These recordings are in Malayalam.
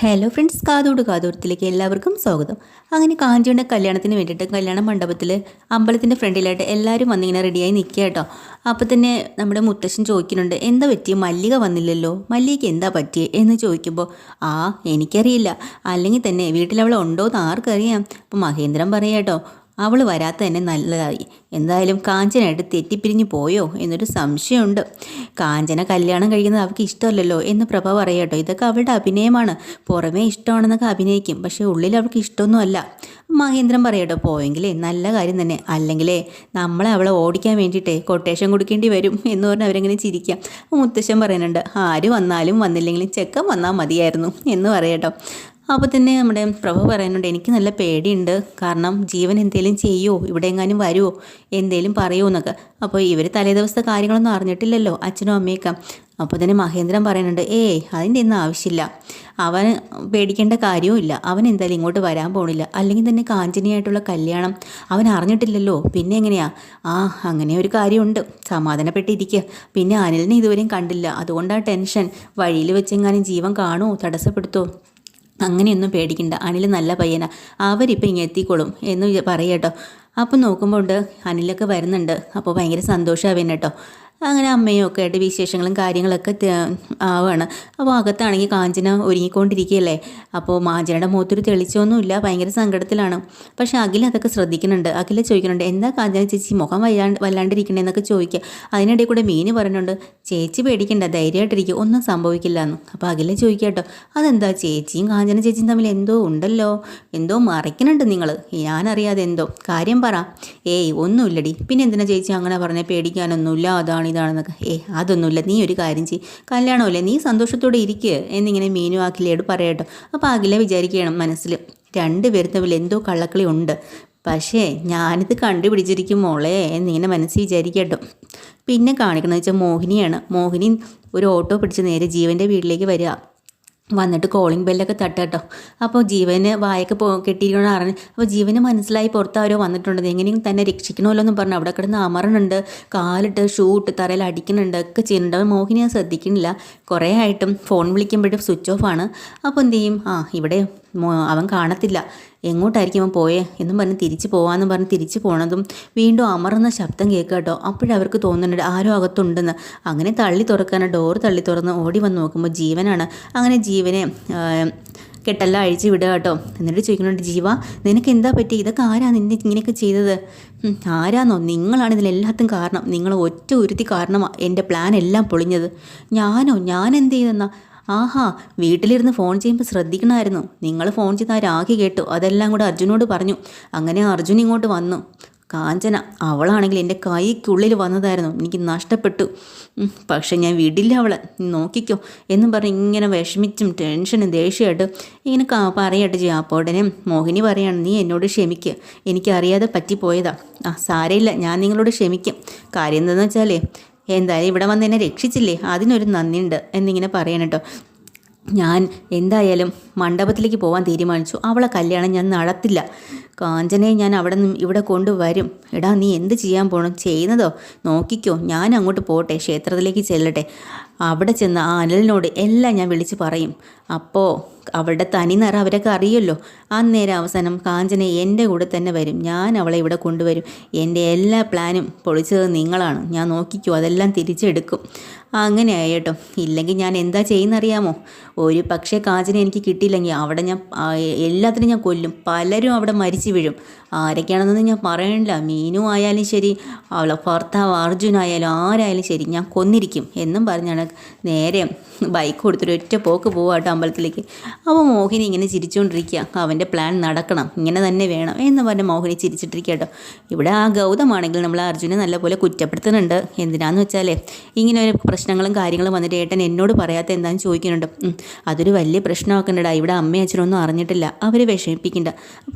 ഹലോ ഫ്രണ്ട്സ് കാതോട് കാതോരത്തിലേക്ക് എല്ലാവർക്കും സ്വാഗതം. അങ്ങനെ കാഞ്ചിയുടെ കല്യാണത്തിന് വേണ്ടിയിട്ട് കല്യാണ മണ്ഡപത്തിൽ അമ്പലത്തിന്റെ ഫ്രണ്ടിലായിട്ട് എല്ലാവരും വന്നിങ്ങനെ റെഡിയായി നിൽക്കുക കേട്ടോ അപ്പോൾ തന്നെ നമ്മുടെ മുത്തശ്ശൻ ചോദിക്കുന്നുണ്ട് എന്താ പറ്റി മല്ലിക വന്നില്ലല്ലോ? മല്ലികയ്ക്ക് എന്താ പറ്റിയേ? എന്ന് ചോദിക്കുമ്പോൾ ആ എനിക്കറിയില്ല. അല്ലെങ്കിൽ തന്നെ വീട്ടിലവൾ ഉണ്ടോ എന്ന് ആർക്കറിയാം. അപ്പോൾ മഹേന്ദ്രൻ പറയാം കേട്ടോ അവൾ വരാത്ത തന്നെ നല്ലതായി. എന്തായാലും കാഞ്ചനായിട്ട് തെറ്റിപ്പിരിഞ്ഞു പോയോ എന്നൊരു സംശയമുണ്ട്. കാഞ്ചന കല്യാണം കഴിക്കുന്നത് അവൾക്ക് ഇഷ്ടമല്ലല്ലോ എന്ന് പ്രഭ പറയട്ടോ ഇതൊക്കെ അവളുടെ അഭിനയമാണ്. പുറമേ ഇഷ്ടമാണെന്നൊക്കെ അഭിനയിക്കും. പക്ഷേ ഉള്ളിൽ അവൾക്ക് ഇഷ്ടമൊന്നും അല്ല മഹേന്ദ്രൻ പറയട്ടോ പോയെങ്കിലേ നല്ല കാര്യം തന്നെ. അല്ലെങ്കിലേ നമ്മളെ അവളെ ഓടിക്കാൻ വേണ്ടിയിട്ടേ കൊട്ടേഷൻ കൊടുക്കേണ്ടി വരും എന്ന് പറഞ്ഞ് അവരെങ്ങനെ ചിരിക്കാം. മുത്തശ്ശൻ പറയുന്നുണ്ട് ആര് വന്നാലും വന്നില്ലെങ്കിലും ചെക്കൻ വന്നാൽ മതിയായിരുന്നു എന്ന് പറയട്ടോ അപ്പോൾ തന്നെ നമ്മുടെ പ്രഭു പറയുന്നുണ്ട് എനിക്ക് നല്ല പേടിയുണ്ട്. കാരണം ജീവൻ എന്തെങ്കിലും ചെയ്യുമോ ഇവിടെ എങ്ങാനും വരുമോ എന്തേലും പറയുമോ എന്നൊക്കെ. അപ്പോൾ ഇവർ തലേദിവസത്തെ കാര്യങ്ങളൊന്നും അറിഞ്ഞിട്ടില്ലല്ലോ അച്ഛനും അമ്മയൊക്കെ. അപ്പോൾ തന്നെ മഹേന്ദ്രൻ പറയുന്നുണ്ട് ഏയ് അതിന്റെ ഒന്നും ആവശ്യമില്ല. അവൻ പേടിക്കേണ്ട കാര്യവുമില്ല അവൻ എന്തായാലും ഇങ്ങോട്ട് വരാൻ പോണില്ല. അല്ലെങ്കിൽ തന്നെ കാഞ്ചനിയായിട്ടുള്ള കല്യാണം അവൻ അറിഞ്ഞിട്ടില്ലല്ലോ. പിന്നെ എങ്ങനെയാ? ആ അങ്ങനെ ഒരു കാര്യമുണ്ട്. സമാധാനപ്പെട്ടിരിക്കുക പിന്നെ അനിലിനെ ഇതുവരെയും കണ്ടില്ല. അതുകൊണ്ടാണ് ടെൻഷൻ. വഴിയിൽ വെച്ചെങ്ങാനും ജീവൻ കാണുമോ തടസ്സപ്പെടുത്തുമോ അങ്ങനെയൊന്നും പേടിക്കണ്ട. അനിൽ നല്ല പയ്യനാ. അവരിപ്പോൾ ഇങ്ങനെ എത്തിക്കോളും എന്ന് പറയട്ടോ അപ്പം നോക്കുമ്പോൾ ഉണ്ട് അനിലൊക്കെ വരുന്നുണ്ട്. അപ്പോൾ ഭയങ്കര സന്തോഷമാവേനെ കേട്ടോ. അങ്ങനെ അമ്മയും ഒക്കെ ആയിട്ട് വിശേഷങ്ങളും കാര്യങ്ങളൊക്കെ ആവുകയാണ് അപ്പോൾ അകത്താണെങ്കിൽ കാഞ്ചന ഒരുങ്ങിക്കൊണ്ടിരിക്കുകയല്ലേ? അപ്പോൾ മാഞ്ചനയുടെ മുഖത്തൊരു തെളിച്ചൊന്നുമില്ല ഭയങ്കര സങ്കടത്തിലാണ്. പക്ഷേ അഖില അതൊക്കെ ശ്രദ്ധിക്കുന്നുണ്ട്. അഖില ചോദിക്കുന്നുണ്ട് എന്താ കാഞ്ചന ചേച്ചി മുഖം വല്ലാണ്ട് വല്ലാണ്ടിരിക്കണേ? എന്നൊക്കെ ചോദിക്കുക. അതിനിടയിൽ കൂടെ മീന് പറയുന്നുണ്ട് ചേച്ചി പേടിക്കണ്ട ധൈര്യമായിട്ടിരിക്കുക ഒന്നും സംഭവിക്കില്ല എന്ന് അപ്പോൾ അഖില ചോദിക്കുക കേട്ടോ അതെന്താ ചേച്ചിയും കാഞ്ചന ചേച്ചിയും തമ്മിൽ എന്തോ ഉണ്ടല്ലോ? എന്തോ മറയ്ക്കുന്നുണ്ട് നിങ്ങൾ ഞാനറിയാതെ എന്തോ. കാര്യം പറ. ഏയ് ഒന്നുമില്ലടി. പിന്നെ എന്തിനാ ചേച്ചി അങ്ങനെ പറഞ്ഞാൽ പേടിക്കാനൊന്നുമില്ല. അതാണ് ഇതാണെന്നൊക്കെ. ഏ അതൊന്നുമില്ല. നീ ഒരു കാര്യം ചെയ്യ്. കല്യാണമല്ലേ? നീ സന്തോഷത്തോടെ ഇരിക്കുക എന്നിങ്ങനെ മീനു അഖിലയോട് പറയട്ടോ അപ്പോൾ അഖില വിചാരിക്കണം മനസ്സിൽ രണ്ടുപേരും തമ്മിൽ എന്തോ കള്ളക്കളി ഉണ്ട്. പക്ഷേ ഞാനിത് കണ്ടുപിടിച്ചിരിക്കും മോളെ എന്നിങ്ങനെ മനസ്സിൽ വിചാരിക്കട്ടോ പിന്നെ കാണിക്കണമെന്ന് വെച്ചാൽ മോഹിനിയാണ്. മോഹിനി ഒരു ഓട്ടോ പിടിച്ച് നേരെ ജീവന്റെ വീട്ടിലേക്ക് വരിക. വന്നിട്ട് കോളിംഗ് ബെല്ലൊക്കെ തട്ടട്ടോ അപ്പോൾ ജീവന് വായൊക്കെ പോ കെട്ടിയിരിക്കണമെന്ന് അറിഞ്ഞ് അപ്പോൾ ജീവന് മനസ്സിലായി പുറത്ത് അവരോ വന്നിട്ടുണ്ട്. എങ്ങനെയും തന്നെ രക്ഷിക്കണമല്ലോ എന്ന് പറഞ്ഞു. അവിടെ കിടന്ന് അമറണുണ്ട്. കാലിട്ട് ഷൂ ഇട്ട് തറയിൽ അടിക്കുന്നുണ്ട് ഒക്കെ ചെയ്യുന്നുണ്ട്. അവൻ മോഹിനി ഞാൻ ശ്രദ്ധിക്കുന്നില്ല. കുറേ ആയിട്ടും ഫോൺ വിളിക്കുമ്പോഴും സ്വിച്ച് ഓഫ് ആണ്. അപ്പോൾ എന്ത് ചെയ്യും? ആ ഇവിടെ അവൻ കാണത്തില്ല. എങ്ങോട്ടായിരിക്കും അവൻ പോയേ എന്നും പറഞ്ഞ് തിരിച്ച് പോകാമെന്ന് പറഞ്ഞ് തിരിച്ചു പോണതും വീണ്ടും അമർന്ന ശബ്ദം കേൾക്കുക കേട്ടോ അപ്പോഴവർക്ക് തോന്നുന്നുണ്ട് ആരോ അകത്തുണ്ടെന്ന്. അങ്ങനെ തള്ളി തുറക്കാൻ ഡോർ തള്ളി തുറന്ന് ഓടി വന്ന് നോക്കുമ്പോൾ ജീവനാണ്. അങ്ങനെ ജീവനെ കെട്ടെല്ലാം അഴിച്ച് വിടുക കേട്ടോ. എന്നിട്ട് ചോദിക്കുന്നുണ്ട് ജീവ നിനക്ക് എന്താ പറ്റി? ഇതൊക്കെ ആരാ നിന്നെ ഇങ്ങനെയൊക്കെ ചെയ്തത്? ആരാന്നോ? നിങ്ങളാണ് ഇതിലെല്ലാത്തും കാരണം. നിങ്ങൾ ഒറ്റ ഉരുത്തി കാരണം എന്റെ പ്ലാൻ എല്ലാം പൊളിഞ്ഞത്. ഞാനോ? ഞാൻ എന്ത് ചെയ്തെന്നാ? ആഹാ വീട്ടിലിരുന്ന് ഫോൺ ചെയ്യുമ്പോൾ ശ്രദ്ധിക്കണമായിരുന്നു നിങ്ങൾ ഫോൺ ചെയ്ത് ആ രാഖി കേട്ടു. അതെല്ലാം കൂടെ അർജുനോട് പറഞ്ഞു. അങ്ങനെ അർജുൻ ഇങ്ങോട്ട് വന്നു. കാഞ്ചന അവളാണെങ്കിൽ എന്റെ കൈക്കുള്ളിൽ വന്നതായിരുന്നു. എനിക്ക് നഷ്ടപ്പെട്ടു. പക്ഷെ ഞാൻ വിടില്ല അവളെ. നോക്കിക്കോ എന്നും പറഞ്ഞ് ഇങ്ങനെ വിഷമിച്ചും ടെൻഷനും ദേഷ്യമായിട്ട് ഇങ്ങനെ പറയട്ടെ ഉടനെ മോഹിനി പറയാണ് നീ എന്നോട് ക്ഷമിക്കുക എനിക്കറിയാതെ പറ്റിപ്പോയതാ. ആ സാരയില്ല. ഞാൻ നിങ്ങളോട് ക്ഷമിക്കും. കാര്യം എന്താണെന്ന് വെച്ചാലേ എന്തായാലും ഇവിടെ വന്ന് എന്നെ രക്ഷിച്ചില്ലേ? അതിനൊരു നന്ദിയുണ്ട് എന്നിങ്ങനെ പറയണം കേട്ടോ. ഞാൻ എന്തായാലും മണ്ഡപത്തിലേക്ക് പോകാൻ തീരുമാനിച്ചു. അവളെ കല്യാണം ഞാൻ നടത്തില്ല. കാഞ്ചനെ ഞാൻ അവിടെ നിന്ന് ഇവിടെ കൊണ്ടുവരും. എടാ നീ എന്ത് ചെയ്യാൻ പോകണം ചെയ്യുന്നതോ? നോക്കിക്കോ. ഞാൻ അങ്ങോട്ട് പോട്ടെ. ക്ഷേത്രത്തിലേക്ക് ചെല്ലട്ടെ. അവിടെ ചെന്ന് ആ അനലിനോട് എല്ലാം ഞാൻ വിളിച്ച് പറയും. അപ്പോൾ അവളുടെ തനി നിറ അവരൊക്കെ അറിയുമല്ലോ അന്നേരം അവസാനം കാഞ്ചന എന്റെ കൂടെ തന്നെ വരും. ഞാൻ അവളെ ഇവിടെ കൊണ്ടുവരും. എന്റെ എല്ലാ പ്ലാനും പൊളിച്ചത് നിങ്ങളാണ്. ഞാൻ നോക്കിക്കോ അതെല്ലാം തിരിച്ചെടുക്കും. അങ്ങനെ ആയിട്ടോ ഇല്ലെങ്കിൽ ഞാൻ എന്താ ചെയ്യുന്നറിയാമോ? ഒരു പക്ഷേ കാഞ്ചന എനിക്ക് കിട്ടിയില്ലെങ്കിൽ അവിടെ ഞാൻ എല്ലാത്തിനും ഞാൻ കൊല്ലും. പലരും അവിടെ മരിച്ചു വീഴും. ആരൊക്കെയാണെന്നൊന്നും ഞാൻ പറയണില്ല. മീനു ആയാലും ശരി അവളെ ഭർത്താവ് അർജുനായാലും ആരായാലും ശരി ഞാൻ കൊന്നിരിക്കും എന്നും പറഞ്ഞാണ് നേരെ ബൈക്ക് കൊടുത്തിട്ട് ഒറ്റ പോക്ക് പോവാട്ടോ അമ്പലത്തിലേക്ക്. അപ്പോൾ മോഹിനി ഇങ്ങനെ ചിരിച്ചുകൊണ്ടിരിക്കുക അവന്റെ പ്ലാൻ നടക്കണം ഇങ്ങനെ തന്നെ വേണം എന്ന് പറഞ്ഞ് മോഹിനി ചിരിച്ചിട്ടിരിക്കുക കേട്ടോ ഇവിടെ ആ ഗൗതമാണെങ്കിൽ നമ്മൾ അർജുനെ നല്ലപോലെ കുറ്റപ്പെടുത്തുന്നുണ്ട്. എന്തിനാന്ന് വെച്ചാലേ ഇങ്ങനെ ഒരു പ്രശ്നങ്ങളും കാര്യങ്ങളും വന്നിട്ട് ഏട്ടൻ എന്നോട് പറയാത്ത എന്താണെന്ന് ചോദിക്കുന്നുണ്ട്. അതൊരു വലിയ പ്രശ്നമാക്കണ്ടടാ. ഇവിടെ അമ്മയും അച്ഛനൊന്നും അറിഞ്ഞിട്ടില്ല. അവർ വിഷമിപ്പിക്കണ്ട.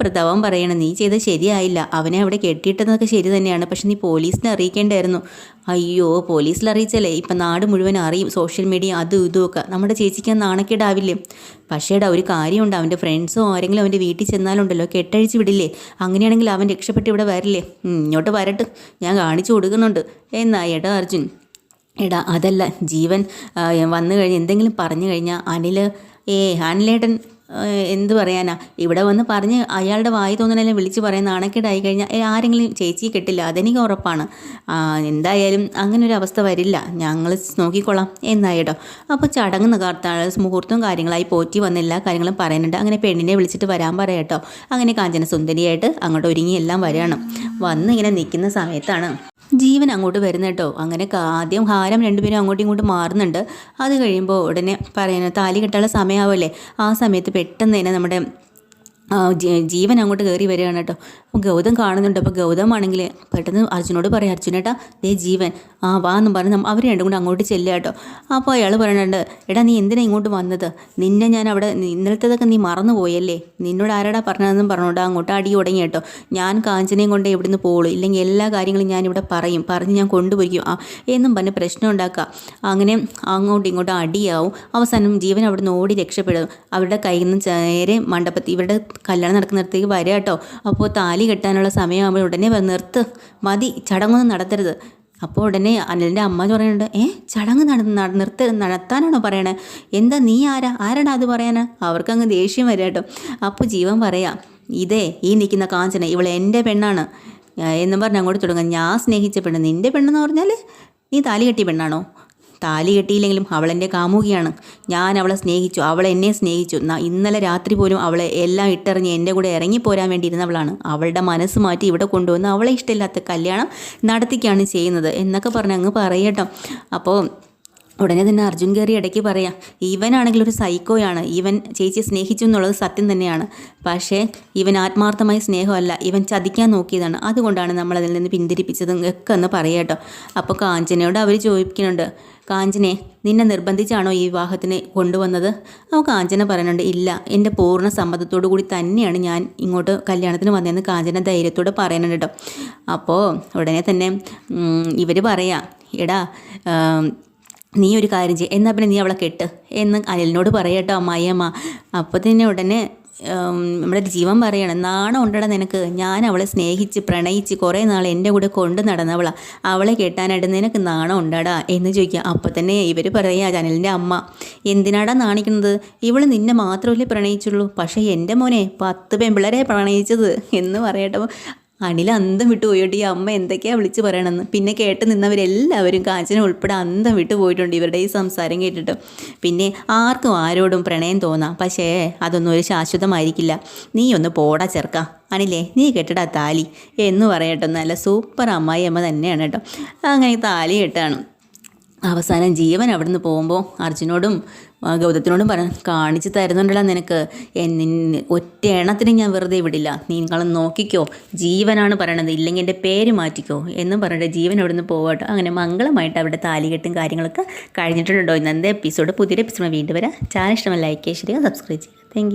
പ്രതാപം പറയണം നീ ചെയ്ത ശരിയായില്ല. അവനെ അവിടെ കെട്ടിയിട്ടതൊക്കെ ശരി തന്നെയാണ്. പക്ഷെ നീ പോലീസിനെ അറിയിക്കേണ്ടായിരുന്നു. അയ്യോ പോലീസിൽ അറിയിച്ചല്ലേ? ഇപ്പം നാട് മുഴുവൻ അറിയും. സോഷ്യൽ മീഡിയ അതും ഇതും ഒക്കെ. നമ്മുടെ ചേച്ചിക്ക് നാണക്കേടാവില്ലേ? പക്ഷേടാ ഒരു കാര്യമുണ്ട്. അവന്റെ ഫ്രണ്ട്സോ ആരെങ്കിലും അവന്റെ വീട്ടിൽ ചെന്നാലുണ്ടല്ലോ. കെട്ടഴിച്ച് വിടില്ലേ? അങ്ങനെയാണെങ്കിൽ അവൻ രക്ഷപ്പെട്ട് ഇവിടെ വരില്ലേ? ഇങ്ങോട്ട് വരട്ടെ. ഞാൻ കാണിച്ചു കൊടുക്കുന്നുണ്ട്. എന്നാ ഏട്ടാ അർജുൻ. എടാ അതല്ല. ജീവൻ വന്നു കഴിഞ്ഞ് എന്തെങ്കിലും പറഞ്ഞു കഴിഞ്ഞാൽ അനിൽ ഏ അനിലേട്ടൻ എന്ത് പറയാനാ? ഇവിടെ വന്ന് പറഞ്ഞ് അയാളുടെ വായി തോന്നണെല്ലാം വിളിച്ച് പറയുന്ന നാണക്കേടായി കഴിഞ്ഞാൽ ആരെങ്കിലും ചേച്ചി കെട്ടില്ല. അതെനിക്ക് ഉറപ്പാണ്. എന്തായാലും അങ്ങനെ ഒരു അവസ്ഥ വരില്ല ഞങ്ങൾ നോക്കിക്കൊള്ളാം എന്നായിട്ടോ. അപ്പോൾ ചടങ്ങ് കാർത്താൾ മുഹൂർത്തവും കാര്യങ്ങളായി പോറ്റി വന്ന എല്ലാ കാര്യങ്ങളും പറയുന്നുണ്ട്. അങ്ങനെ പെണ്ണിനെ വിളിച്ചിട്ട് വരാൻ പറയട്ടോ. അങ്ങനെ കാഞ്ചന സുന്ദരിയായിട്ട് അങ്ങോട്ട് ഒരുങ്ങി എല്ലാം വരികയാണ്. വന്ന് ഇങ്ങനെ നിൽക്കുന്ന സമയത്താണ് ജീവൻ അങ്ങോട്ട് വരുന്ന കേട്ടോ അങ്ങനെ ആദ്യം ഹാരം രണ്ടുപേരും അങ്ങോട്ടും ഇങ്ങോട്ടും മാറുന്നുണ്ട്. അത് കഴിയുമ്പോൾ ഉടനെ പറയുന്നത് താലി കെട്ടാനുള്ള സമയമാവല്ലേ ആ സമയത്ത് പെട്ടെന്ന് തന്നെ നമ്മുടെ ജീവൻ അങ്ങോട്ട് കയറി വരികയാണ് കേട്ടോ. അപ്പോൾ ഗൗതം കാണുന്നുണ്ട്. അപ്പോൾ ഗൗതമാണെങ്കിൽ പെട്ടെന്ന് അർജുനോട് പറയാം അർജുനേട്ടാ ദേ ജീവൻ. ആ വാ എന്നും പറഞ്ഞ് അവർ രണ്ടും കൂടെ അങ്ങോട്ട് ചെല്ലുക കേട്ടോ. അപ്പോൾ അയാൾ പറയുന്നുണ്ട് എടാ നീ എന്തിനാ ഇങ്ങോട്ട് വന്നത്? നിന്നെ ഞാൻ അവിടെ ഇന്നലത്തേതൊക്കെ നീ മറന്നു പോയല്ലേ? നിന്നോട് ആരാടാ പറഞ്ഞതെന്നും പറഞ്ഞോട്ടോ അങ്ങോട്ട് അടി തുടങ്ങി കേട്ടോ. ഞാൻ കാഞ്ചനയും കൊണ്ട് എവിടുന്ന് പോകുള്ളൂ ഇല്ലെങ്കിൽ എല്ലാ കാര്യങ്ങളും ഞാൻ ഇവിടെ പറയും. പറഞ്ഞ് ഞാൻ കൊണ്ടുപോയിരിക്കും. ആ എന്നും പറഞ്ഞ് പ്രശ്നം ഉണ്ടാക്കുക. അങ്ങനെ അങ്ങോട്ടും ഇങ്ങോട്ടും അടിയാവും. അവസാനം ജീവൻ അവിടെ നിന്ന് ഓടി രക്ഷപ്പെടും. അവരുടെ കയ്യിൽ നിന്ന് നേരെ മണ്ഡപത്തിൽ ഇവരുടെ കല്യാണം നടക്കുന്നിടത്തേക്ക് വരിക കേട്ടോ. അപ്പോൾ താലി കെട്ടാനുള്ള സമയമാകുമ്പോൾ ഉടനെ നിർത്ത്. മതി ചടങ്ങൊന്നും നടത്തരുത്. അപ്പോൾ ഉടനെ അനിലിന്റെ അമ്മ പറയുന്നുണ്ട് ഏ ചടങ്ങ് നട നിർത്ത നടത്താനാണോ പറയണേ? എന്താ നീ ആരാ? ആരാടാ അത് പറയാനാ? അവർക്കങ്ങ് ദേഷ്യം വരിക കേട്ടോ. അപ്പോൾ ജീവൻ പറയാം ഇതേ ഈ നിൽക്കുന്ന കാഞ്ചന ഇവൾ എന്റെ പെണ്ണാണ്. എന്നും പറഞ്ഞ് അങ്ങോട്ട് തുടങ്ങാം. ഞാൻ സ്നേഹിച്ച പെണ്ണ് നിന്റെ പെണ്ണെന്ന് പറഞ്ഞാൽ നീ താലി കെട്ടിയ പെണ്ണാണോ? താലി കെട്ടിയില്ലെങ്കിലും അവളെന്റെ കാമുകിയാണ്. ഞാൻ അവളെ സ്നേഹിച്ചു. അവൾ എന്നെ സ്നേഹിച്ചു. ഇന്നലെ രാത്രി പോലും അവളെ എല്ലാം ഇട്ടെറിഞ്ഞ് എന്റെ കൂടെ ഇറങ്ങിപ്പോരാൻ വേണ്ടി ഇരുന്നവളാണ് അവളുടെ മനസ്സ് മാറ്റി ഇവിടെ കൊണ്ടുവന്ന് അവളെ ഇഷ്ടമില്ലാത്ത കല്യാണം നടത്തിക്കുകയാണ് ചെയ്യുന്നത് എന്നൊക്കെ പറഞ്ഞ് അങ്ങ് പറയട്ടോ അപ്പോൾ ഉടനെ തന്നെ അർജുൻ കയറി ഇടയ്ക്ക് പറയാം ഇവനാണെങ്കിൽ ഒരു സൈക്കോയാണ്. ഇവൻ ചേച്ചിയെ സ്നേഹിച്ചു എന്നുള്ളത് സത്യം തന്നെയാണ്. പക്ഷേ ഇവൻ ആത്മാർത്ഥമായ സ്നേഹമല്ല. ഇവൻ ചതിക്കാൻ നോക്കിയതാണ്. അതുകൊണ്ടാണ് നമ്മൾ അതിൽ നിന്ന് പിന്തിരിപ്പിച്ചതും ഒക്കെ എന്ന് പറയാട്ടോ അപ്പോൾ കാഞ്ചനയോട് അവർ ചോദിക്കുന്നുണ്ട് കാഞ്ചനെ നിന്നെ നിർബന്ധിച്ചാണോ ഈ വിവാഹത്തിന് കൊണ്ടുവന്നത്? അപ്പോൾ കാഞ്ചന പറയുന്നുണ്ട് ഇല്ല എന്റെ പൂർണ സമ്മതത്തോടു കൂടി തന്നെയാണ് ഞാൻ ഇങ്ങോട്ട് കല്യാണത്തിന് വന്നതെന്ന് കാഞ്ചന ധൈര്യത്തോടെ പറയുന്നുണ്ട് കേട്ടോ അപ്പോൾ ഉടനെ തന്നെ ഇവർ പറയാം എടാ നീ ഒരു കാര്യം ചെയ്യ എന്നാൽ പിന്നെ നീ അവളെ കെട്ട്? എന്ന് അനിലിനോട് പറയട്ടോ അമ്മായിയമ്മ അപ്പോൾ തന്നെ ഉടനെ നമ്മുടെ ജീവൻ പറയണം നാണം ഉണ്ടടാ നിനക്ക്. ഞാൻ അവളെ സ്നേഹിച്ച് പ്രണയിച്ച് കുറേ നാൾ എന്റെ കൂടെ കൊണ്ട് നടന്നവളാ. അവളെ കെട്ടാനായിട്ട് നിനക്ക് നാണം ഉണ്ടടാ എന്ന് ചോദിക്കുക. അപ്പോൾ തന്നെ ഇവർ പറയുക ജനലിന്റെ അമ്മ എന്തിനാടാ നാണിക്കുന്നത്? ഇവൾ നിന്നെ മാത്രമല്ലേ പ്രണയിച്ചുള്ളൂ. പക്ഷേ എന്റെ മോനെ പത്ത് പെമ്പിളരെ പ്രണയിച്ചത് എന്ന് പറയട്ടോ അണിൽ അന്തം വിട്ടു പോയിട്ട്. ഈ അമ്മ എന്തൊക്കെയാ വിളിച്ച് പറയണമെന്ന് പിന്നെ കേട്ട് നിന്നവരെല്ലാവരും കാഞ്ചന ഉൾപ്പെടെ അന്തം വിട്ടു പോയിട്ടുണ്ട് ഇവരുടെ ഈ സംസാരം കേട്ടിട്ട്. പിന്നെ ആർക്കും ആരോടും പ്രണയം തോന്നാം. പക്ഷേ അതൊന്നും ഒരു ശാശ്വതമായിരിക്കില്ല. നീ ഒന്ന് പോടാ ചെറുക്ക. അണിലേ നീ കെട്ടിടാ താലി എന്ന് പറയട്ടെ. നല്ല സൂപ്പർ അമ്മായി അമ്മ തന്നെയാണ് കേട്ടോ. അങ്ങനെ താലി കെട്ടാണ്. അവസാനം ജീവൻ അവിടുന്ന് പോകുമ്പോൾ അർജുനോടും ഗൗതത്തിനോടും പറ കാണിച്ച് തരുന്നുണ്ടല്ലോ നിനക്ക്. ഒറ്റ എണ്ണത്തിന് ഞാൻ വെറുതെ വിടില്ല. നിങ്ങൾ നോക്കിക്കോ. ജീവനാണ് പറയണത്. ഇല്ലെങ്കിൽ എന്റെ പേര് മാറ്റിക്കോ. എന്നും പറഞ്ഞിട്ട് ജീവൻ അവിടെ നിന്ന് പോകട്ടോ അങ്ങനെ മംഗളമായിട്ട് അവിടെ താലികെട്ടും കാര്യങ്ങളൊക്കെ കഴിഞ്ഞിട്ടുണ്ടോ ഇന്നത്തെ എപ്പിസോഡ് പുതിയൊരു എപ്പിസോഡ് വീണ്ടും വരാം. ചാനൽ ഇഷ്ടമല്ല ലൈക്ക് ചെയ്യുക സബ്സ്ക്രൈബ് ചെയ്യുക താങ്ക്